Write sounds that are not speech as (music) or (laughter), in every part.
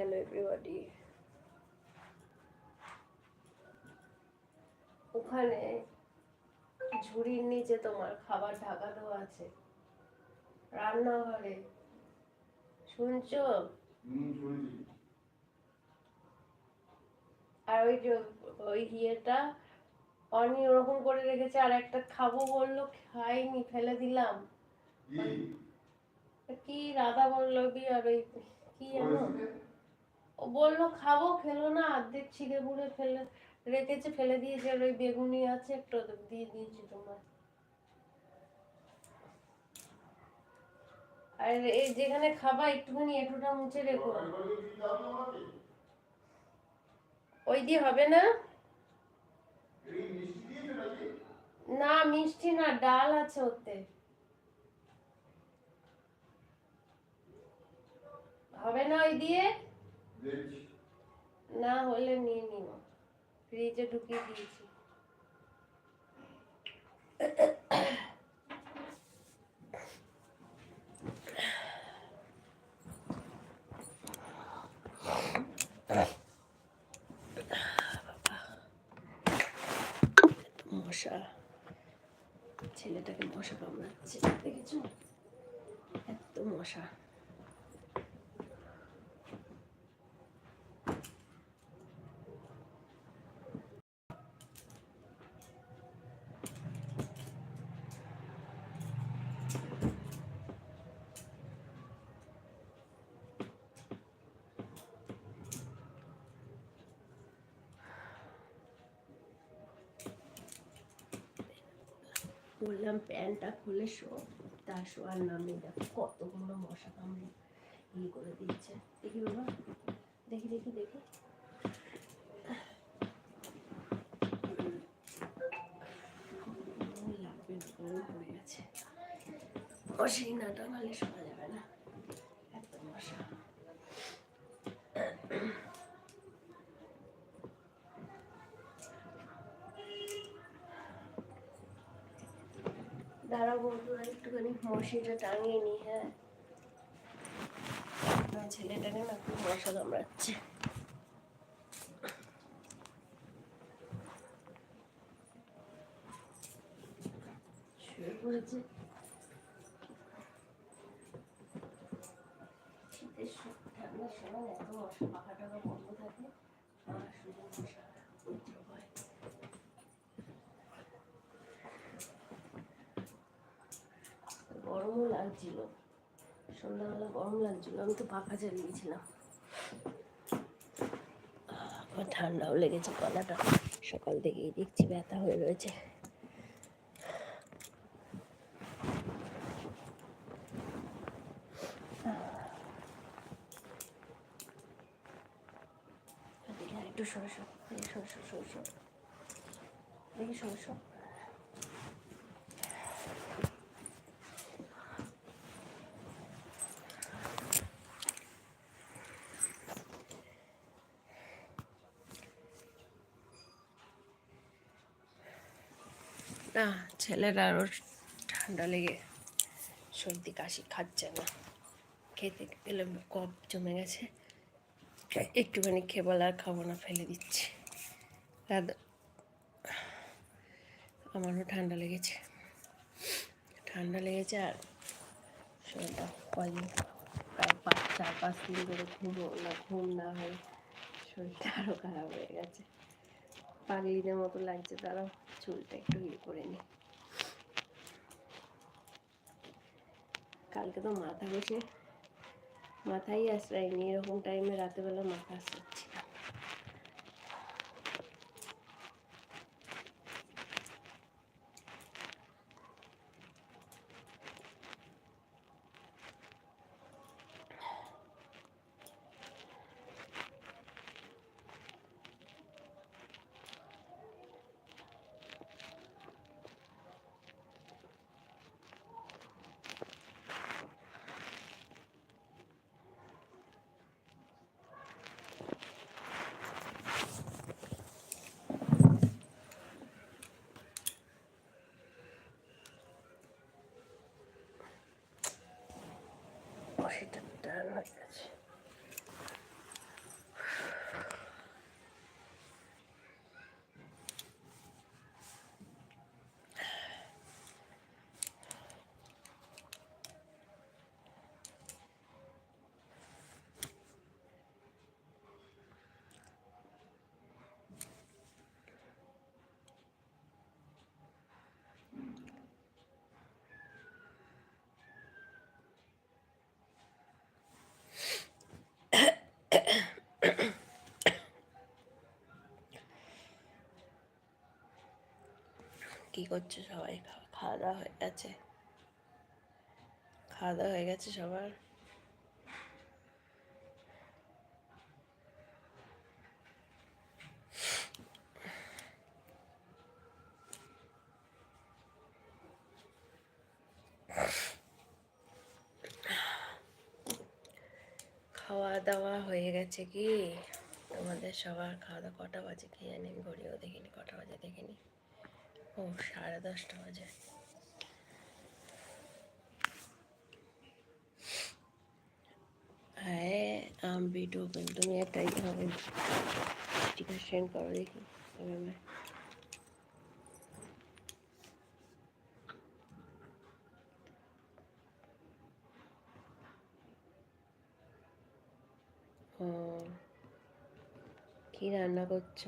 Hello everybody ওখানে ঝুড়ির নিচে তোমার খাবার ঢাকা দেওয়া আছে। রান্নাঘরে। শুনছো? আর ওই যে ওই ইয়েটা অনি ওরকম করে রেখেছে আর একটা খাব বলল খাইনি ফেলে দিলাম। কি? রাধা বল্লভী আর ওই কি জানো? ও বলল, খাব, খেলো না অর্ধেক ছিঁড়ে বুড়ে ফেলে, রেখেছে, ফেলে দিয়েছে, আর ওই বেগুনি আছে, একটু দিয়ে দিয়েছি তোমার আর এই যেখানে খাবা, একটুখানি এটুটা মুছে রেখো? ওই দিয়ে হবে না? না, মিষ্টি না, ডাল আছে ওতে হবে না ওই দিয়ে। না হলে নিয়ে নিও ফ্রিজে ঢুকিয়ে দিয়েছি। মশা। ছেলেটাকে মশা কামড়াচ্ছে দেখেছ? এত মশা। প্যান্টটা খুলে শো। তার শোয়ার নামে দেখো কতগুলো মশা কামড়ে ইয়ে করে দিচ্ছে দেখি বাবা দেখি দেখি দেখি। লাগবে না, গরম পড়ে গেছে। মশারি না টাঙালে শোয়া যাবে না এত মশা দাঁড়াও বন্ধুরা একটুখানি মশিটা টাঙিয়ে নি হ্যাঁ। ছেলেটাকে না খুব মশা কামড়াচ্ছে শুয়ে পড়েছে শীতের সব ঠান্ডার সময় এত মশা পাখা টাকা বন্ধ থাকে আর শুধু মশা উপদ্রব হয় গরমও লাগছিল। সন্ধ্যাবেলা গরম লাগছিল, আমি তো পাখা চালিয়েছিলাম আমার ঠান্ডাও লেগেছে গলাটা। সকাল থেকেই দেখছি ব্যথা হয়ে রয়েছে। একটু সরো দেখি সরো সরো সরো দেখি সরো। না ছেলেরা আরও ঠান্ডা লেগে সর্দি কাশি খাচ্ছে না। খেতে গেলে কফ জমে গেছে। একটুখানি খেবল আর খাব না ফেলে দিচ্ছি। আমারও ঠান্ডা লেগেছে। ঠান্ডা লেগেছে আর শরীরটা প্রায় পাঁচ চার পাঁচ দিন ধরে ঘুমো না ঘুম না হয়ে শরীরটা আরও খারাপ হয়ে গেছে। পাগলিদের মতো লাগছে তারা চুলটা একটু ইয়ে করে নি। কালকে তো মাথা বসে মাথাই আশ্রয়নি, এরকম টাইমে রাতেবেলা মাথা আশ্রাচ্ছি অসুবিধা হয়ে গেছে কি করছ সবাই? খাওয়া দাওয়া হয়ে গেছে। খাওয়া দাওয়া হয়ে গেছে সবার। খাওয়া দাওয়া হয়ে গেছে কি? তোমাদের সবার খাওয়া দাওয়া কটা বাজে? কি জানি, ঘড়িও দেখিনি, কটা বাজে দেখিনি। ও, সাড়ে দশটা বাজে। হ্যাঁ আম বিট ওপেন তুমি একটা ইয়ে হবে। স্টিকার সেন্ড করো দেখি এভাবে কি রান্না করছ?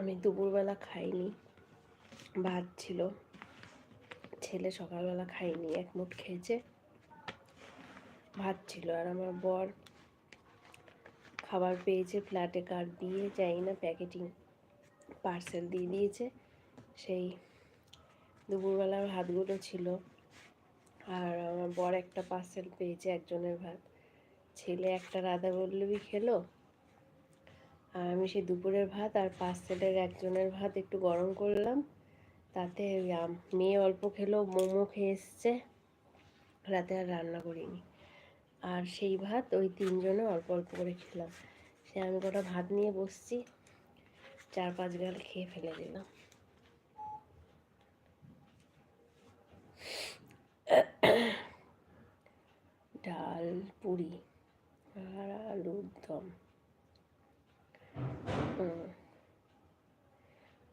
আমি দুপুরবেলা খাইনি। ভাত ছিল। ছেলে সকালবেলা খাইনি, এক মুঠ খেয়েছে। ভাত ছিল আর আমার বর খাবার পেয়েছে, ফ্ল্যাটে কার্ড দিয়ে যাই না প্যাকেটিং পার্সেল দিয়ে দিয়েছে। সেই দুপুরবেলার ভাতগুলো ছিল। আর আমার বর একটা পার্সেল পেয়েছে, একজনের ভাত। ছেলে একটা রাধা বল্লভী খেলো আর আমি সেই দুপুরের ভাত আর পার্সেলের একজনের ভাত একটু গরম করলাম। তাতে মেয়ে অল্প খেলো, মোমো খেয়ে এসছে। রাতে আর রান্না করিনি। আর সেই ভাত ওই তিনজনে অল্প অল্প করে খেলাম। সে আমি কটা ভাত নিয়ে বসছি, চার পাঁচ গাল খেয়ে ফেলে দিলাম। ডাল, পুরি আর আলুর দম।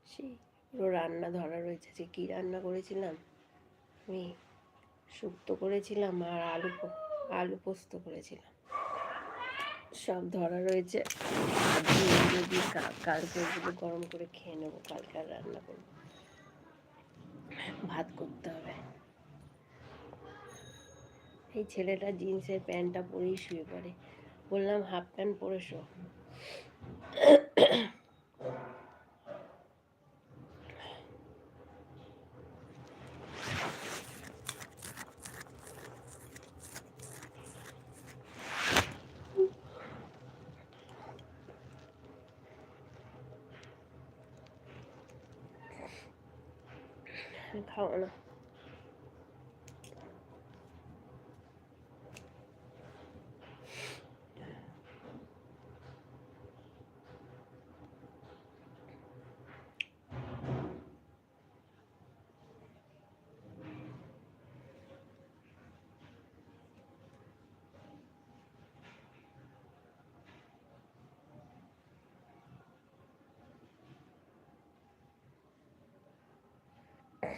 সেই পুরো রান্না ধরা রয়েছে। যে কী রান্না করেছিলাম? আমি শুক্তো করেছিলাম আর আলু আলু পোস্ত করেছিলাম। সব ধরা রয়েছে। যদি কালকে ওগুলো গরম করে খেয়ে নেব, কালকে আর রান্না করব ভাত করতে হবে। এই ছেলেটা জিন্সের প্যান্টটা পরেই শুয়ে পড়ে। বললাম, হাফ প্যান্ট পরে শো খাও না পারে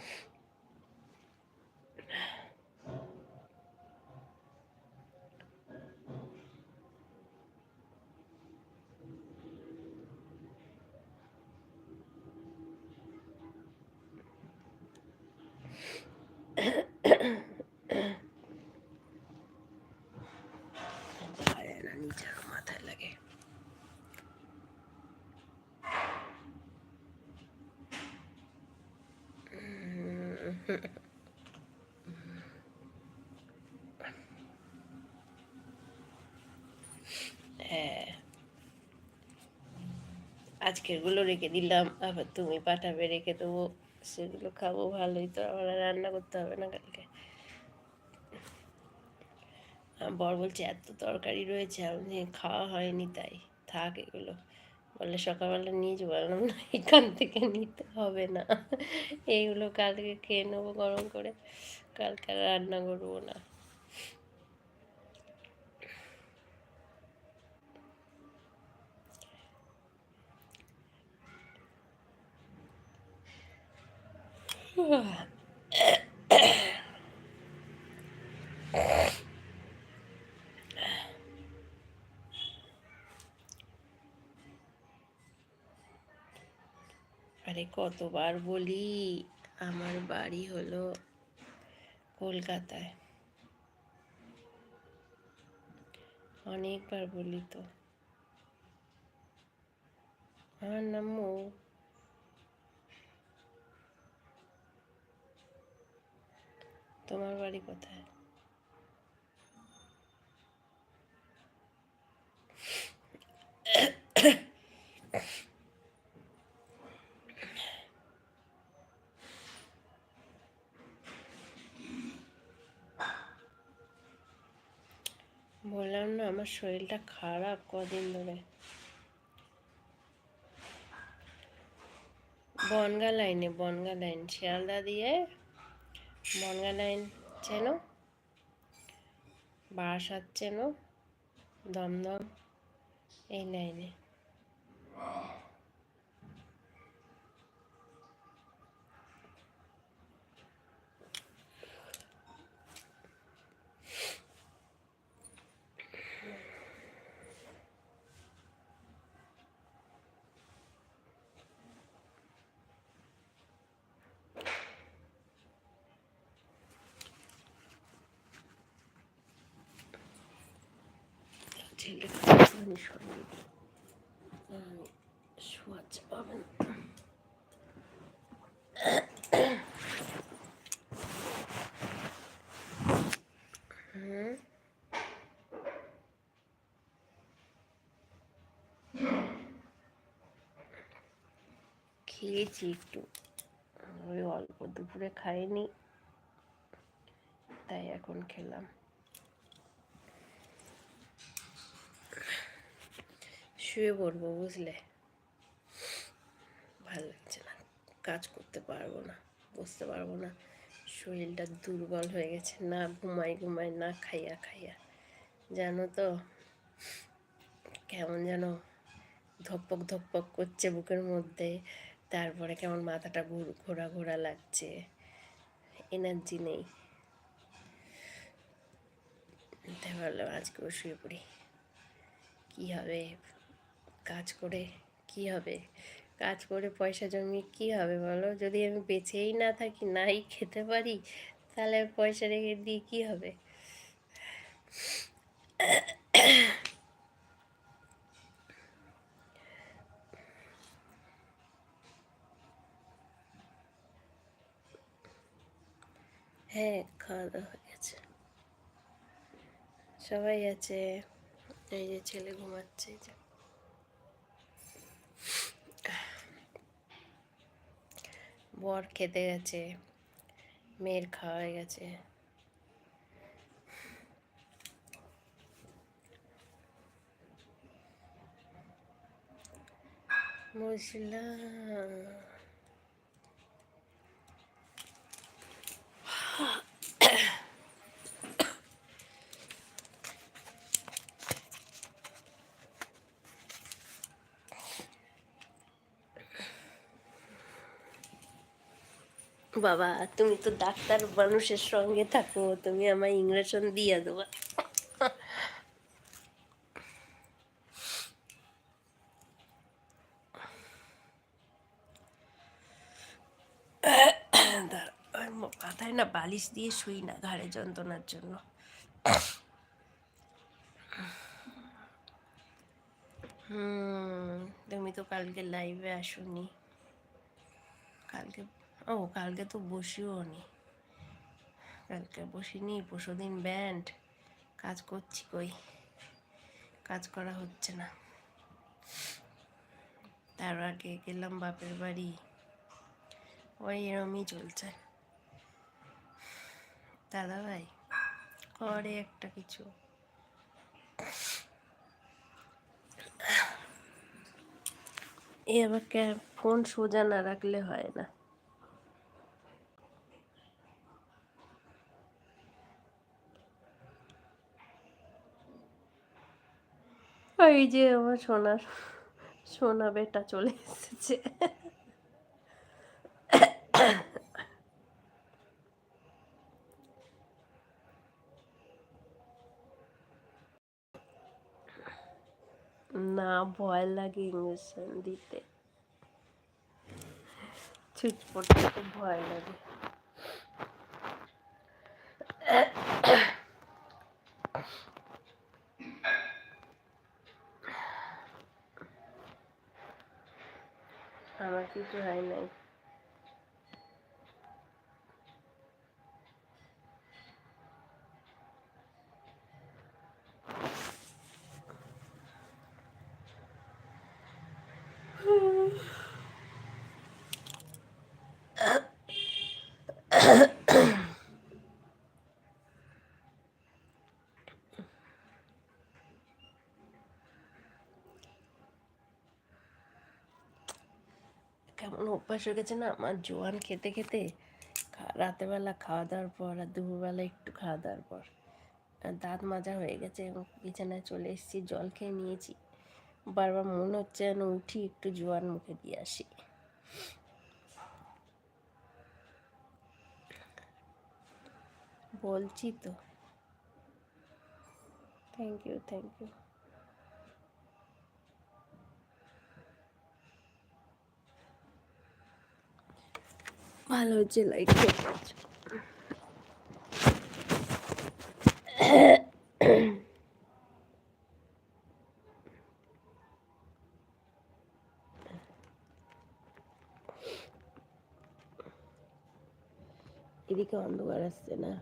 Yeah. আজকেরগুলো রেখে দিলাম, আবার তুমি পাঠাবে, রেখে দেবো। সেগুলো খাব ভালোই তো আমার রান্না করতে হবে না কালকে। বর বলছে, এত তরকারি রয়েছে, আমি খাওয়া হয়নি তাই। থাক এগুলো। বললে সকালবেলা নিয়ে যাব। বললাম না, এখান থেকে নিতে হবে না। এইগুলো কালকে খেয়ে নেব গরম করে। কালকে রান্না করব না। আরে কতবার বলি আমার বাড়ি হলো কলকাতায়। অনেকবার বলি তো। আমার নাম তোমার বাড়ি কোথায়? বললাম না, আমার শরীরটা খারাপ কদিন ধরে। বনগা লাইনে, বনগা লাইন, শিয়ালদা দিয়ে বনগা লাইন চেনো বারাসাত চেনো দমদম এই লাইনে ছেলে মানে সঙ্গে শোয়াচ্ছে পাবেন হুম খেয়েছি একটু। ওই অল্প দুপুরে খাইনি তাই এখন খেলাম। শুয়ে পড়ব বুঝলে? ভালো লাগছে না। কাজ করতে পারব না, বসতে পারব না। শরীরটা দুর্বল হয়ে গেছে, না ঘুমাই ঘুমাই, না খাইয়া খাইয়া। জানো তো, কেমন যেন ধপক ধপক করছে বুকের মধ্যে, তারপরে কেমন মাথাটা ঘুর- ঘোরা লাগছে। এনার্জি নেই। তাই আজকেও শুয়ে পড়ি। কী হবে? কাজ করে কি হবে? কাজ করে পয়সা জমিয়ে কি হবে বলো? যদি আমি বেঁচেই না থাকি, নাই খেতে পারি, তাহলে পয়সা রেখে দিয়ে কি হবে? হ্যাঁ খাওয়া দাওয়া হয়ে গেছে। সবাই আছে, এই যে ছেলে ঘুমাচ্ছে যে। বর খেতে গেছে মেয়ের খাওয়া হয়ে গেছে। বুঝলাম বাবা, তুমি তো ডাক্তার মানুষের সঙ্গে থাকো, তুমি আমার ইংরেশন দিয়ে দেবো। মাথায় না বালিশ দিয়ে শুই না, ঘাড়ে যন্ত্রণার জন্য। হুম, তুমি তো কালকে লাইভে আসোনি। কালকে ও, কালকে তো বসিও নি। কালকে বসিনি পরশু দিন ব্যান্ড কাজ করছি কই? কাজ করা হচ্ছে না। তার আগে গেলাম বাপের বাড়ি। ওই এরমই চলছে। দাদা ভাই করে একটা কিছু। এ আবার কে- ফোন সোজা না রাখলে হয় না। ওই যে আমার সোনার সোনা বেটা চলে এসেছে। না, ভয় লাগে ইঞ্জেকশন দিতে। ছুট পড়তে ভয় লাগে। কিছু হয় নাই। কেমন (laughs) অভ্যাস হয়ে গেছে না, আমার জোয়ান খেতে খেতে রাতেরবেলা খাওয়া দাওয়ার পর আর দুপুরবেলা একটু খাওয়া দাওয়ার পর দাঁত মাজা হয়ে গেছে এবং বিছানায় চলে এসেছি, জল খেয়ে নিয়েছি। বারবার মনে হচ্ছে যেন উঠি, একটু জোয়ান মুখে দিয়ে আসি। বলছি তো। থ্যাংক ইউ থ্যাংক ইউ ভালো হচ্ছে লাইট এদিকে অন্ধকার আসছে না।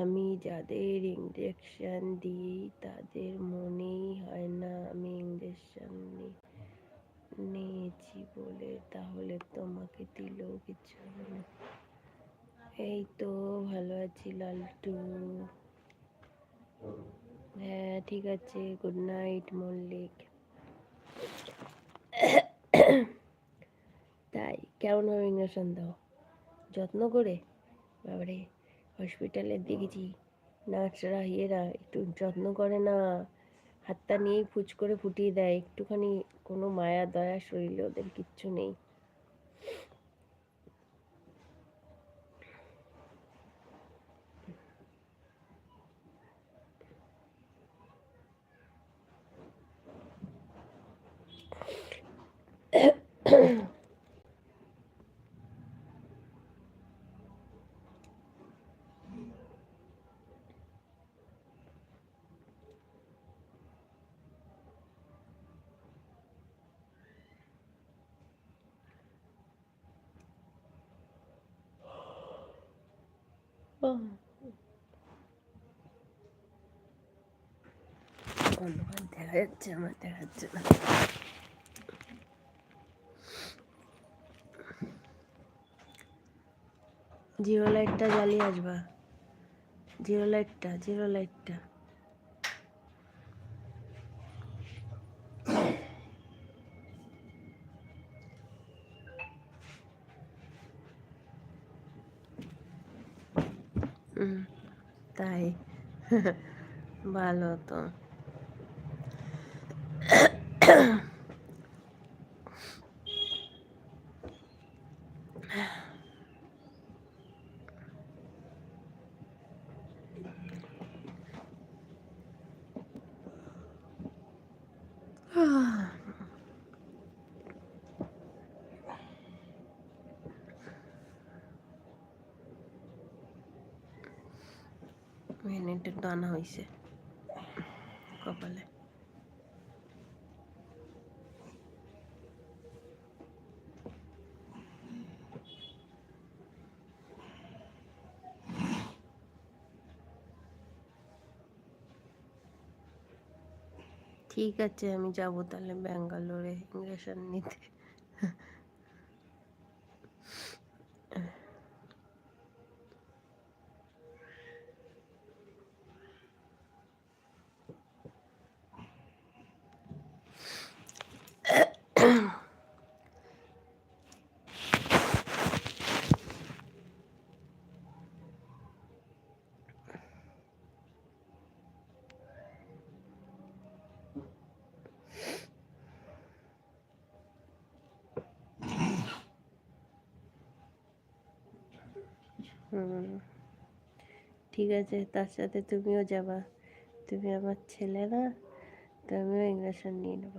আমি যাদের ইঞ্জেকশন দিই, তাদের মনেই হয় না আমি ইঞ্জেকশন নিই। নিয়েছি বলে তাহলে তোমাকে দিলেও কিছু এই তো, ভালো আছি লালটু। হ্যাঁ ঠিক আছে গুড নাইট মল্লিক। তাই, কেমন হবে ইঞ্জেকশন দাও যত্ন করে? বাবারে হসপিটালে দেখেছি। নার্সরা ইয়েরা একটু যত্ন করে না। হাতটা নিয়েই ফুচ করে ফুটিয়ে দেয়। একটুখানি কোনো মায়া দয়া শরীরে ওদের কিচ্ছু নেই। অন্ধকার দেখা যাচ্ছে আমার দেখা যাচ্ছে না জিরো লাইটটা জ্বালিয়ে আসবা। জিরো লাইটটা জিরো লাইটটা হুম, তাই ভালো তো। মিনিটের আনা হয়েছে কপালে। ঠিক আছে আমি যাব তাহলে ব্যাঙ্গালোরে ইঞ্জেকশন নিতে। ঠিক আছে, তার সাথে তুমিও যাবা তুমি আমার ছেলে না তুমিও ইঞ্জেকশন নিয়ে নেব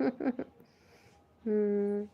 Ha (laughs) ha ha. হুম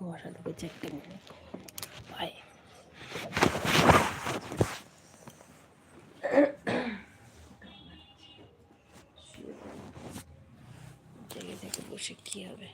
মশা ঢুকেছে একটা মিনিট পায়ে জেগে থেকে বসে কি হবে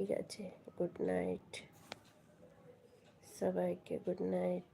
ঠিক আছে। গুড নাইট সবাইকে গুড নাইট